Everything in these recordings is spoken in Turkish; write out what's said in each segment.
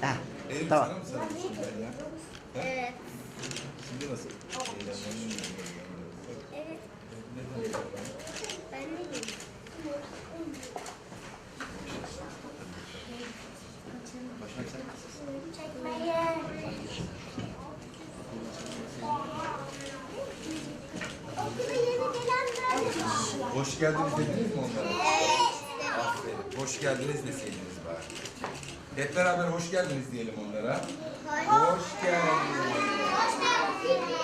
Ha, tamam. sana mı sarılmışım ben ya? Evet. Şimdi nasıl? Evet. Ben de miyim? Başak sen nasılsın? Çekmeye. Okula yeni gelenler. Hoş geldiniz dediniz mi onlara? Evet. Aferin. Hoş geldiniz deseydiniz. Hep beraber hoş geldiniz diyelim onlara. Hoş Hoş geldiniz.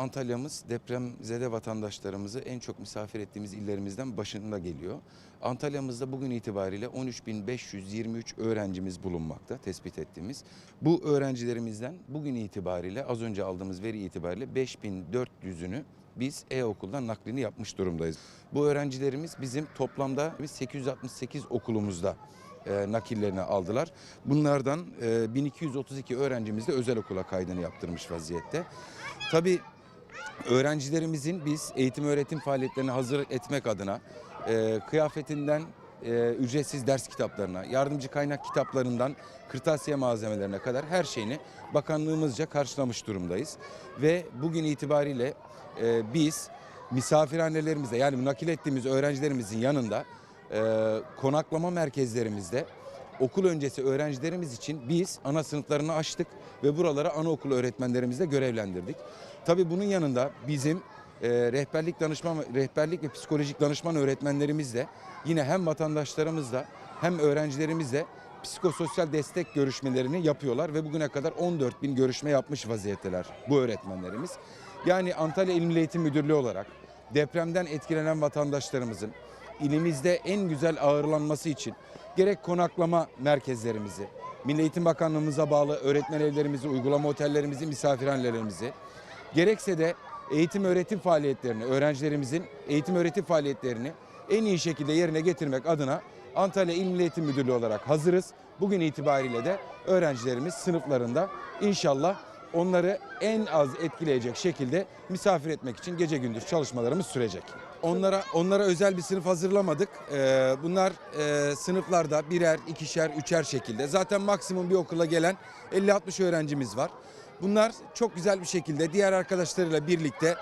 Antalya'mız depremzede vatandaşlarımızı en çok misafir ettiğimiz illerimizden başında geliyor. Antalya'mızda bugün itibariyle 13.523 öğrencimiz bulunmakta tespit ettiğimiz. Bu öğrencilerimizden bugün itibariyle az önce aldığımız veri itibariyle 5400'ünü biz e-okuldan naklini yapmış durumdayız. Bu öğrencilerimiz bizim toplamda 868 okulumuzda e, nakillerini aldılar. Bunlardan e, 1232 öğrencimiz de özel okula kaydını yaptırmış vaziyette. Tabii öğrencilerimizin biz eğitim öğretim faaliyetlerine hazır etmek adına e, kıyafetinden e, ücretsiz ders kitaplarına, yardımcı kaynak kitaplarından kırtasiye malzemelerine kadar her şeyini bakanlığımızca karşılamış durumdayız. Ve bugün itibariyle e, biz misafirhanelerimizde yani nakil ettiğimiz öğrencilerimizin yanında e, konaklama merkezlerimizde okul öncesi öğrencilerimiz için biz ana sınıflarını açtık ve buralara anaokulu öğretmenlerimizle görevlendirdik. Tabii bunun yanında bizim e, rehberlik danışman rehberlik ve psikolojik danışman öğretmenlerimizle yine hem vatandaşlarımızla hem öğrencilerimizle psikososyal destek görüşmelerini yapıyorlar ve bugüne kadar 14 bin görüşme yapmış vaziyetteler bu öğretmenlerimiz. Yani Antalya İl Eğitim Müdürlüğü olarak depremden etkilenen vatandaşlarımızın ilimizde en güzel ağırlanması için gerek konaklama merkezlerimizi, Milli Eğitim Bakanlığımıza bağlı öğretmen evlerimizi, uygulama otellerimizi, misafirhanelerimizi, gerekse de eğitim öğretim faaliyetlerini, öğrencilerimizin eğitim öğretim faaliyetlerini en iyi şekilde yerine getirmek adına Antalya İl Milli Eğitim Müdürlüğü olarak hazırız. Bugün itibariyle de öğrencilerimiz sınıflarında inşallah onları en az etkileyecek şekilde misafir etmek için gece gündüz çalışmalarımız sürecek. Onlara onlara özel bir sınıf hazırlamadık. Ee, bunlar e, sınıflarda birer, ikişer, üçer şekilde. Zaten maksimum bir okula gelen 50-60 öğrencimiz var. Bunlar çok güzel bir şekilde diğer arkadaşlarıyla birlikte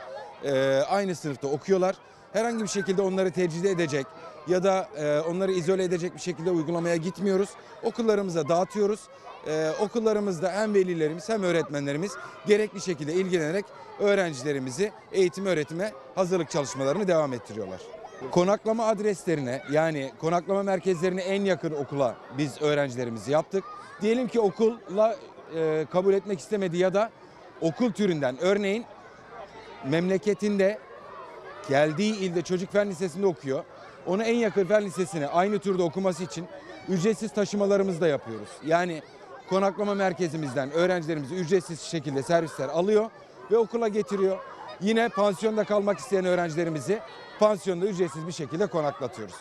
e, aynı sınıfta okuyorlar. Herhangi bir şekilde onları tecrübe edecek ya da e, onları izole edecek bir şekilde uygulamaya gitmiyoruz. Okullarımıza dağıtıyoruz. E, okullarımızda hem velilerimiz hem öğretmenlerimiz gerekli şekilde ilgilenerek öğrencilerimizi eğitim öğretime hazırlık çalışmalarını devam ettiriyorlar. Konaklama adreslerine yani konaklama merkezlerine en yakın okula biz öğrencilerimizi yaptık. Diyelim ki okulla e, kabul etmek istemedi ya da okul türünden örneğin memleketinde geldiği ilde çocuk fen lisesinde okuyor. Onu en yakın fen lisesine aynı türde okuması için ücretsiz taşımalarımızı da yapıyoruz. Yani konaklama merkezimizden öğrencilerimizi ücretsiz şekilde servisler alıyor ve okula getiriyor. Yine pansiyonda kalmak isteyen öğrencilerimizi pansiyonda ücretsiz bir şekilde konaklatıyoruz.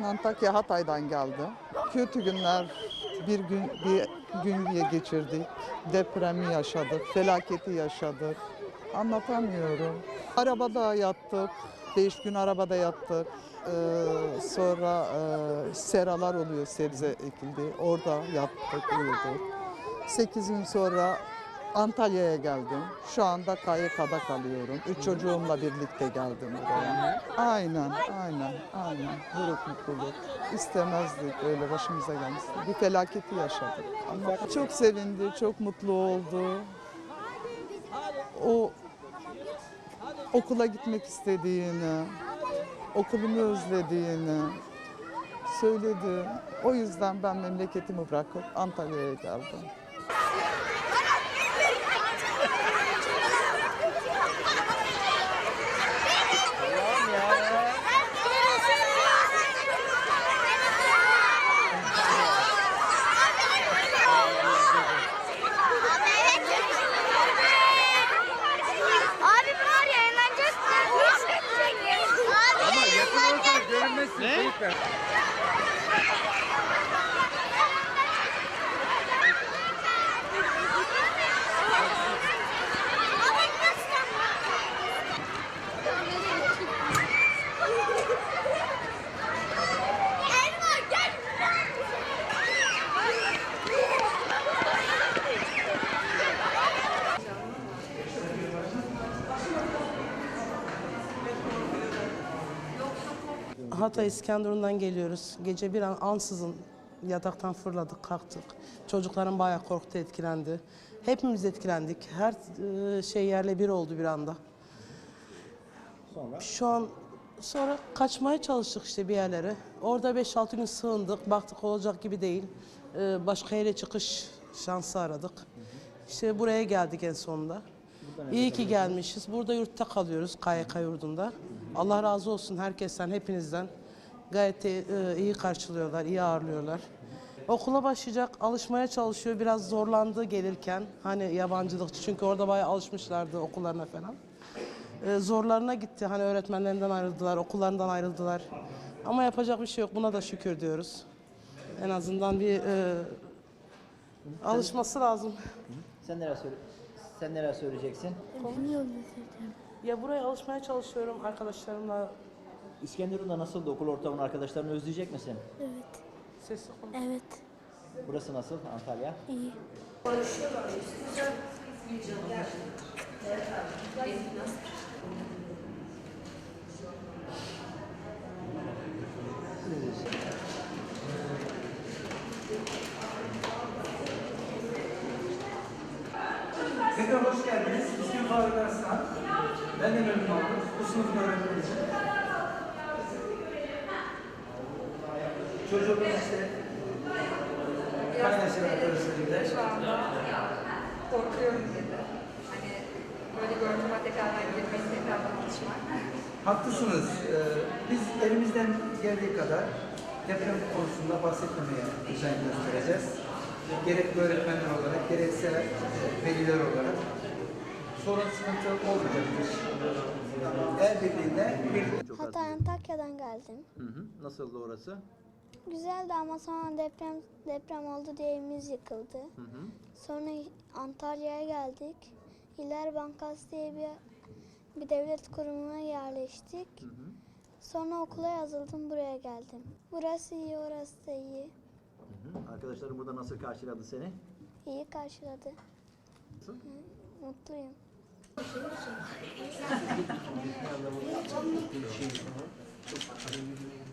Ben Antakya Hatay'dan geldim. Kötü günler bir gün bir gün diye geçirdik. Depremi yaşadık, felaketi yaşadık. Anlatamıyorum. Arabada yattık. Beş gün arabada yattık. Ee, sonra e, seralar oluyor sebze ekildi. Orada yattık, uyuduk. Sekiz gün sonra Antalya'ya geldim. Şu anda KYK'da kalıyorum. Üç çocuğumla birlikte geldim buraya. Aynen, aynen, aynen. Buruk mutluluk. İstemezdik öyle başımıza gelmesi. Bir felaketi yaşadık. Ama çok sevindi, çok mutlu oldu. O okula gitmek istediğini, okulumu özlediğini söyledi. O yüzden ben memleketimi bırakıp Antalya'ya geldim. Hatay İskenderun'dan geliyoruz. Gece bir an ansızın yataktan fırladık, kalktık. Çocuklarım bayağı korktu, etkilendi. Hepimiz etkilendik. Her e, şey yerle bir oldu bir anda. Sonra Şu an sonra kaçmaya çalıştık işte bir yerlere. Orada 5-6 gün sığındık. Baktık olacak gibi değil. Ee, başka yere çıkış şansı aradık. İşte buraya geldik en sonunda. İyi ki gelmişiz. Burada yurtta kalıyoruz KYK yurdunda. Allah razı olsun herkesten, hepinizden. Gayet de, e, iyi karşılıyorlar, iyi ağırlıyorlar. Okula başlayacak, alışmaya çalışıyor. Biraz zorlandı gelirken. Hani yabancılıkçı çünkü orada bayağı alışmışlardı okullarına falan. Ee, zorlarına gitti. Hani öğretmenlerinden ayrıldılar, okullarından ayrıldılar. Ama yapacak bir şey yok. Buna da şükür diyoruz. En azından bir e, alışması lazım. sen neler söyle sen neler söyleyeceksin? Ya buraya alışmaya çalışıyorum arkadaşlarımla. İskenderun'da nasıldı okul ortamını arkadaşlarını özleyecek misin? Evet. Sesli konuş. Evet. Burası nasıl Antalya? İyi. Tekrar hoş geldiniz. İsmim Faruk Arslan. Ben de memnun oldum. Bu sınıfın öğretmeniyim. Çocuğumuz işte kaynaşır arkadaşlarıyla. Şu anda korkuyorum dedi. Hani böyle bir ortama tekrardan girmek, tekrardan alışmak. Haklısınız. Ee, biz elimizden geldiği kadar deprem konusunda bahsetmemeye özen göstereceğiz. Gerek öğretmenler olarak, gerekse e, veliler olarak. Sorun sıkıntı olmayacaktır. El Çok az Hatay Antakya'dan geldim. Hı hı. Nasıldı orası? Güzeldi ama sonra deprem deprem oldu diye evimiz yıkıldı. Hı hı. Sonra Antalya'ya geldik. İler Bankası diye bir bir devlet kurumuna yerleştik. Hı hı. Sonra okula yazıldım, buraya geldim. Burası iyi, orası da iyi. Hı hı. Arkadaşların burada nasıl karşıladı seni? İyi karşıladı. Nasıl? Hı, mutluyum.